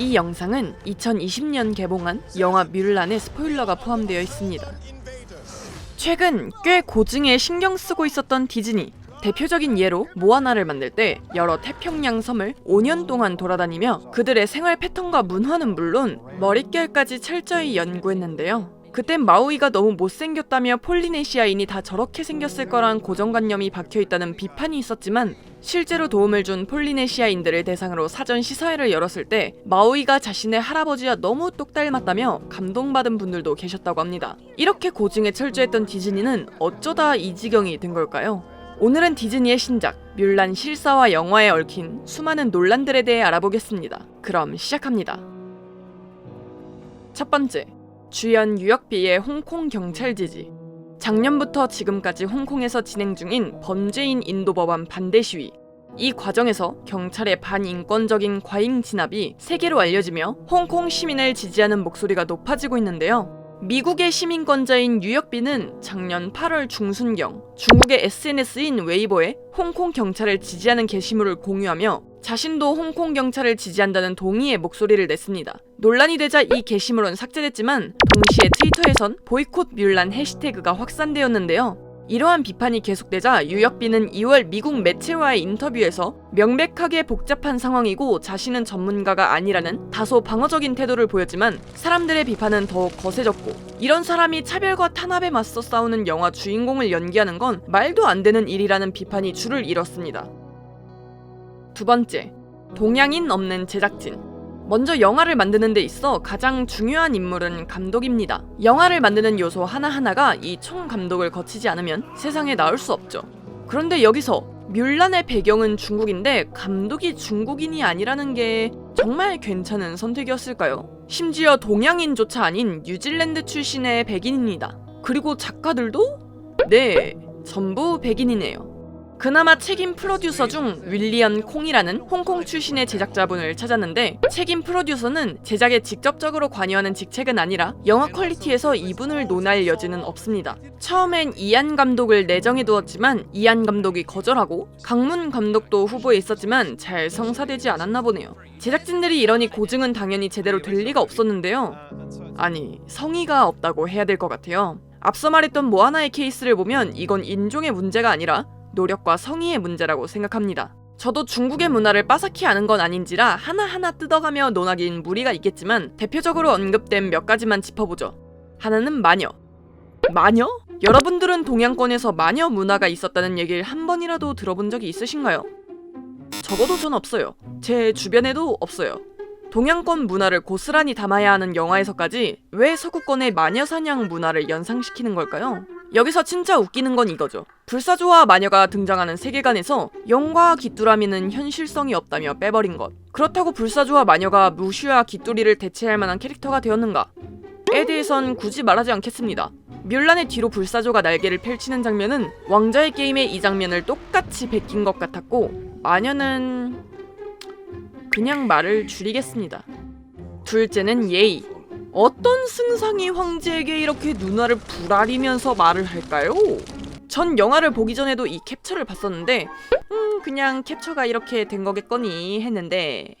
이 영상은 2020년 개봉한 영화 뮬란의 스포일러가 포함되어 있습니다. 최근 꽤 고증에 신경 쓰고 있었던 디즈니. 대표적인 예로 모아나를 만들 때 여러 태평양 섬을 5년 동안 돌아다니며 그들의 생활 패턴과 문화는 물론 머릿결까지 철저히 연구했는데요. 그땐 마우이가 너무 못생겼다며 폴리네시아인이 다 저렇게 생겼을 거란 고정관념이 박혀 있다는 비판이 있었지만 실제로 도움을 준 폴리네시아인들을 대상으로 사전 시사회를 열었을 때 마우이가 자신의 할아버지와 너무 똑 닮았다며 감동받은 분들도 계셨다고 합니다. 이렇게 고증에 철저했던 디즈니는 어쩌다 이 지경이 된 걸까요? 오늘은 디즈니의 신작 뮬란 실사와 영화에 얽힌 수많은 논란들에 대해 알아보겠습니다. 그럼 시작합니다. 첫 번째, 주연 유역비의 홍콩 경찰 지지. 작년부터 지금까지 홍콩에서 진행 중인 범죄인 인도 법안 반대 시위. 이 과정에서 경찰의 반인권적인 과잉 진압이 세계로 알려지며 홍콩 시민을 지지하는 목소리가 높아지고 있는데요. 미국의 시민권자인 유역비는 작년 8월 중순경 중국의 SNS인 웨이보에 홍콩 경찰을 지지하는 게시물을 공유하며 자신도 홍콩 경찰을 지지한다는 동의의 목소리를 냈습니다. 논란이 되자 이 게시물은 삭제됐지만 동시에 트위터에선 보이콧 뮬란 해시태그가 확산되었는데요. 이러한 비판이 계속되자 유역비는 2월 미국 매체와의 인터뷰에서 명백하게 복잡한 상황이고 자신은 전문가가 아니라는 다소 방어적인 태도를 보였지만 사람들의 비판은 더욱 거세졌고 이런 사람이 차별과 탄압에 맞서 싸우는 영화 주인공을 연기하는 건 말도 안 되는 일이라는 비판이 줄을 이뤘습니다. 두 번째, 동양인 없는 제작진. 먼저 영화를 만드는 데 있어 가장 중요한 인물은 감독입니다. 영화를 만드는 요소 하나하나가 이 총 감독을 거치지 않으면 세상에 나올 수 없죠. 그런데 여기서 뮬란의 배경은 중국인데 감독이 중국인이 아니라는 게 정말 괜찮은 선택이었을까요? 심지어 동양인조차 아닌 뉴질랜드 출신의 백인입니다. 그리고 작가들도? 네, 전부 백인이네요. 그나마 책임 프로듀서 중 윌리엄 콩이라는 홍콩 출신의 제작자분을 찾았는데 책임 프로듀서는 제작에 직접적으로 관여하는 직책은 아니라 영화 퀄리티에서 이분을 논할 여지는 없습니다. 처음엔 이안 감독을 내정해 두었지만 이안 감독이 거절하고 강문 감독도 후보에 있었지만 잘 성사되지 않았나 보네요. 제작진들이 이러니 고증은 당연히 제대로 될 리가 없었는데요. 아니 성의가 없다고 해야 될 것 같아요. 앞서 말했던 모아나의 케이스를 보면 이건 인종의 문제가 아니라 노력과 성의의 문제라고 생각합니다. 저도 중국의 문화를 빠삭히 아는 건 아닌지라 하나하나 뜯어가며 논하긴 무리가 있겠지만 대표적으로 언급된 몇 가지만 짚어보죠. 하나는 마녀. 마녀? 여러분들은 동양권에서 마녀 문화가 있었다는 얘기를 한 번이라도 들어본 적이 있으신가요? 적어도 전 없어요. 제 주변에도 없어요. 동양권 문화를 고스란히 담아야 하는 영화에서까지 왜 서구권의 마녀 사냥 문화를 연상시키는 걸까요? 여기서 진짜 웃기는 건 이거죠. 불사조와 마녀가 등장하는 세계관에서 영과 귀뚜라미는 현실성이 없다며 빼버린 것. 그렇다고 불사조와 마녀가 무슈와 귀뚜리를 대체할 만한 캐릭터가 되었는가? 에 대해선 굳이 말하지 않겠습니다. 뮬란의 뒤로 불사조가 날개를 펼치는 장면은 왕자의 게임의 이 장면을 똑같이 베낀 것 같았고 마녀는 그냥 말을 줄이겠습니다. 둘째는 예의. 어떤 승상이 황제에게 이렇게 누나를 부라리면서 말을 할까요? 전 영화를 보기 전에도 이 캡처를 봤었는데 음 그냥 캡처가 이렇게 된 거겠거니 했는데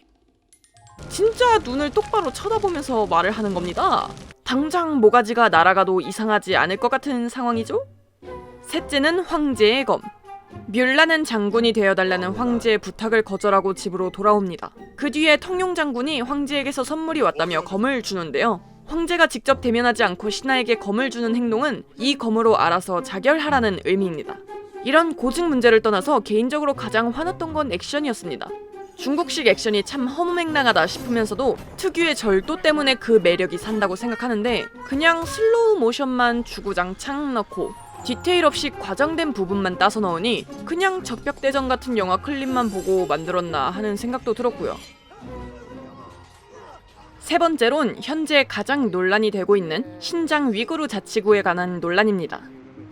진짜 눈을 똑바로 쳐다보면서 말을 하는 겁니다. 당장 모가지가 날아가도 이상하지 않을 것 같은 상황이죠? 셋째는 황제의 검. 뮬라는 장군이 되어달라는 황제의 부탁을 거절하고 집으로 돌아옵니다. 그 뒤에 통용 장군이 황제에게서 선물이 왔다며 검을 주는데요. 황제가 직접 대면하지 않고 신하에게 검을 주는 행동은 이 검으로 알아서 자결하라는 의미입니다. 이런 고증 문제를 떠나서 개인적으로 가장 화났던 건 액션이었습니다. 중국식 액션이 참 허무맹랑하다 싶으면서도 특유의 절도 때문에 그 매력이 산다고 생각하는데 그냥 슬로우 모션만 주구장창 넣고 디테일 없이 과장된 부분만 따서 넣으니 그냥 적벽대전 같은 영화 클립만 보고 만들었나 하는 생각도 들었고요. 세 번째론 현재 가장 논란이 되고 있는 신장 위구르 자치구에 관한 논란입니다.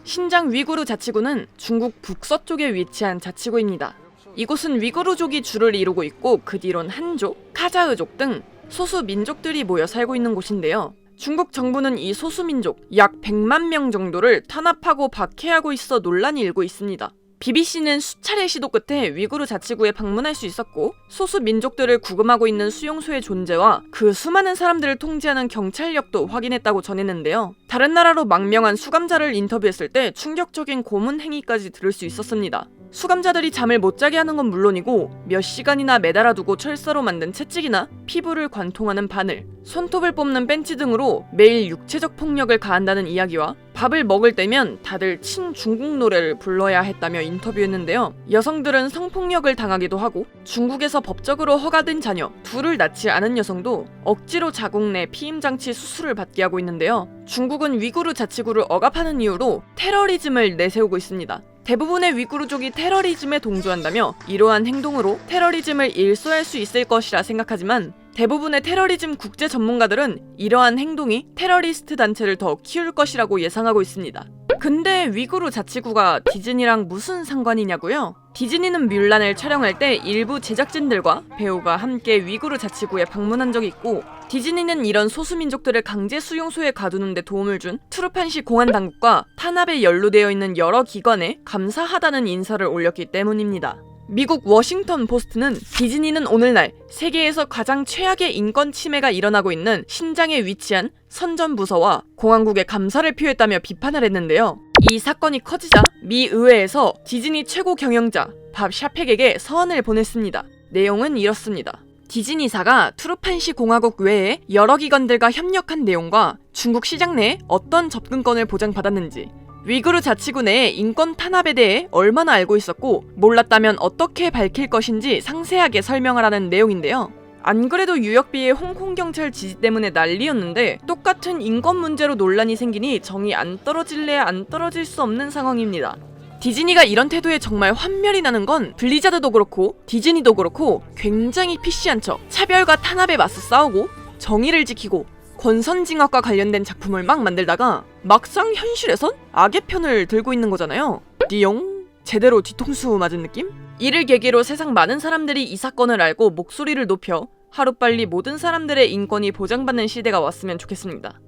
신장 위구르 자치구는 중국 북서쪽에 위치한 자치구입니다. 이곳은 위구르족이 주를 이루고 있고 그 뒤론 한족, 카자흐족 등 소수 민족들이 모여 살고 있는 곳인데요. 중국 정부는 이 소수민족 약 100만 명 정도를 탄압하고 박해하고 있어 논란이 일고 있습니다. BBC는 수차례 시도 끝에 위구르 자치구에 방문할 수 있었고 소수 민족들을 구금하고 있는 수용소의 존재와 그 수많은 사람들을 통제하는 경찰력도 확인했다고 전했는데요. 다른 나라로 망명한 수감자를 인터뷰했을 때 충격적인 고문 행위까지 들을 수 있었습니다. 수감자들이 잠을 못 자게 하는 건 물론이고 몇 시간이나 매달아 두고 철사로 만든 채찍이나 피부를 관통하는 바늘, 손톱을 뽑는 벤치 등으로 매일 육체적 폭력을 가한다는 이야기와 밥을 먹을 때면 다들 친중국 노래를 불러야 했다며 인터뷰했는데요. 여성들은 성폭력을 당하기도 하고 중국에서 법적으로 허가된 자녀 둘을 낳지 않은 여성도 억지로 자국 내 피임 장치 수술을 받게 하고 있는데요. 중국은 위구르 자치구를 억압하는 이유로 테러리즘을 내세우고 있습니다. 대부분의 위구르족이 테러리즘에 동조한다며 이러한 행동으로 테러리즘을 일소할 수 있을 것이라 생각하지만 대부분의 테러리즘 국제 전문가들은 이러한 행동이 테러리스트 단체를 더 키울 것이라고 예상하고 있습니다. 근데 위구르 자치구가 디즈니랑 무슨 상관이냐고요? 디즈니는 뮬란을 촬영할 때 일부 제작진들과 배우가 함께 위구르 자치구에 방문한 적이 있고 디즈니는 이런 소수민족들을 강제 수용소에 가두는 데 도움을 준 트루판시 공안 당국과 탄압에 연루되어 있는 여러 기관에 감사하다는 인사를 올렸기 때문입니다. 미국 워싱턴 포스트는 디즈니는 오늘날 세계에서 가장 최악의 인권 침해가 일어나고 있는 신장에 위치한 선전 부서와 공항국에 감사를 표했다며 비판을 했는데요. 이 사건이 커지자 미 의회에서 디즈니 최고 경영자 밥 샤펙에게 서한을 보냈습니다. 내용은 이렇습니다. 디즈니사가 투르판시 공화국 외에 여러 기관들과 협력한 내용과 중국 시장 내에 어떤 접근권을 보장받았는지 위구르 자치구 내의 인권 탄압에 대해 얼마나 알고 있었고 몰랐다면 어떻게 밝힐 것인지 상세하게 설명하라는 내용인데요. 안 그래도 유역비의 홍콩 경찰 지지 때문에 난리였는데 똑같은 인권 문제로 논란이 생기니 정이 안 떨어질래야 안 떨어질 수 없는 상황입니다. 디즈니가 이런 태도에 정말 환멸이 나는 건 블리자드도 그렇고 디즈니도 그렇고 굉장히 피시한 척 차별과 탄압에 맞서 싸우고 정의를 지키고 권선징악과 관련된 작품을 막 만들다가 막상 현실에선 악의 편을 들고 있는 거잖아요. 띠용 제대로 뒤통수 맞은 느낌? 이를 계기로 세상 많은 사람들이 이 사건을 알고 목소리를 높여 하루빨리 모든 사람들의 인권이 보장받는 시대가 왔으면 좋겠습니다.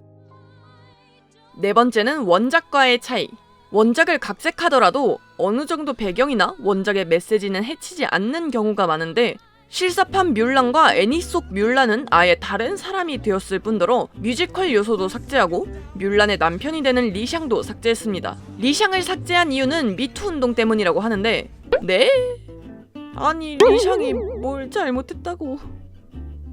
네 번째는 원작과의 차이. 원작을 각색하더라도 어느 정도 배경이나 원작의 메시지는 해치지 않는 경우가 많은데 실사판 뮬란과 애니 속 뮬란은 아예 다른 사람이 되었을 뿐더러 뮤지컬 요소도 삭제하고 뮬란의 남편이 되는 리샹도 삭제했습니다. 리샹을 삭제한 이유는 미투 운동 때문이라고 하는데 네? 아니 리샹이 뭘 잘못했다고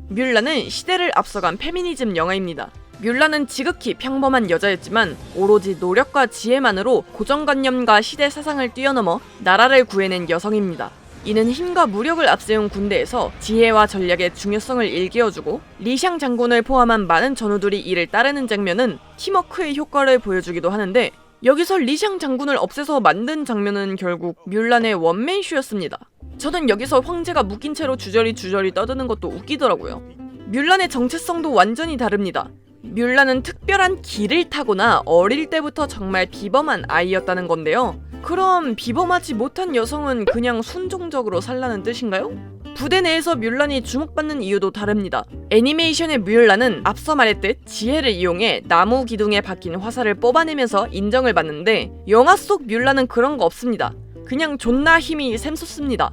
뮬란은 시대를 앞서간 페미니즘 영화입니다. 뮬란은 지극히 평범한 여자였지만 오로지 노력과 지혜만으로 고정관념과 시대 사상을 뛰어넘어 나라를 구해낸 여성입니다. 이는 힘과 무력을 앞세운 군대에서 지혜와 전략의 중요성을 일깨워주고 리샹 장군을 포함한 많은 전우들이 이를 따르는 장면은 팀워크의 효과를 보여주기도 하는데 여기서 리샹 장군을 없애서 만든 장면은 결국 뮬란의 원맨쇼였습니다. 저는 여기서 황제가 묶인 채로 주저리 주저리 떠드는 것도 웃기더라고요. 뮬란의 정체성도 완전히 다릅니다. 뮬란은 특별한 기를 타거나 어릴 때부터 정말 비범한 아이였다는 건데요. 그럼 비범하지 못한 여성은 그냥 순종적으로 살라는 뜻인가요? 부대 내에서 뮬란이 주목받는 이유도 다릅니다. 애니메이션의 뮬란은 앞서 말했듯 지혜를 이용해 나무 기둥에 박힌 화살을 뽑아내면서 인정을 받는데 영화 속 뮬란은 그런 거 없습니다. 그냥 존나 힘이 샘솟습니다.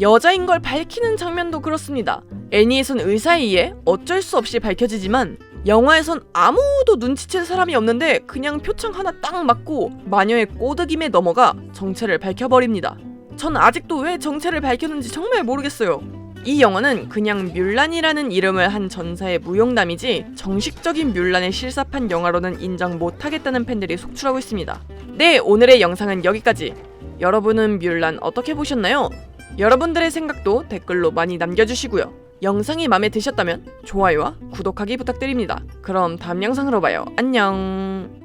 여자인 걸 밝히는 장면도 그렇습니다. 애니에선 의사이에 어쩔 수 없이 밝혀지지만 영화에선 아무도 눈치챈 사람이 없는데 그냥 표창 하나 딱 맞고 마녀의 꼬드김에 넘어가 정체를 밝혀버립니다. 전 아직도 왜 정체를 밝혔는지 정말 모르겠어요. 이 영화는 그냥 뮬란이라는 이름을 한 전사의 무용담이지 정식적인 뮬란의 실사판 영화로는 인정 못하겠다는 팬들이 속출하고 있습니다. 네, 오늘의 영상은 여기까지. 여러분은 뮬란 어떻게 보셨나요? 여러분들의 생각도 댓글로 많이 남겨주시고요. 영상이 마음에 드셨다면 좋아요와 구독하기 부탁드립니다. 그럼 다음 영상으로 봐요. 안녕.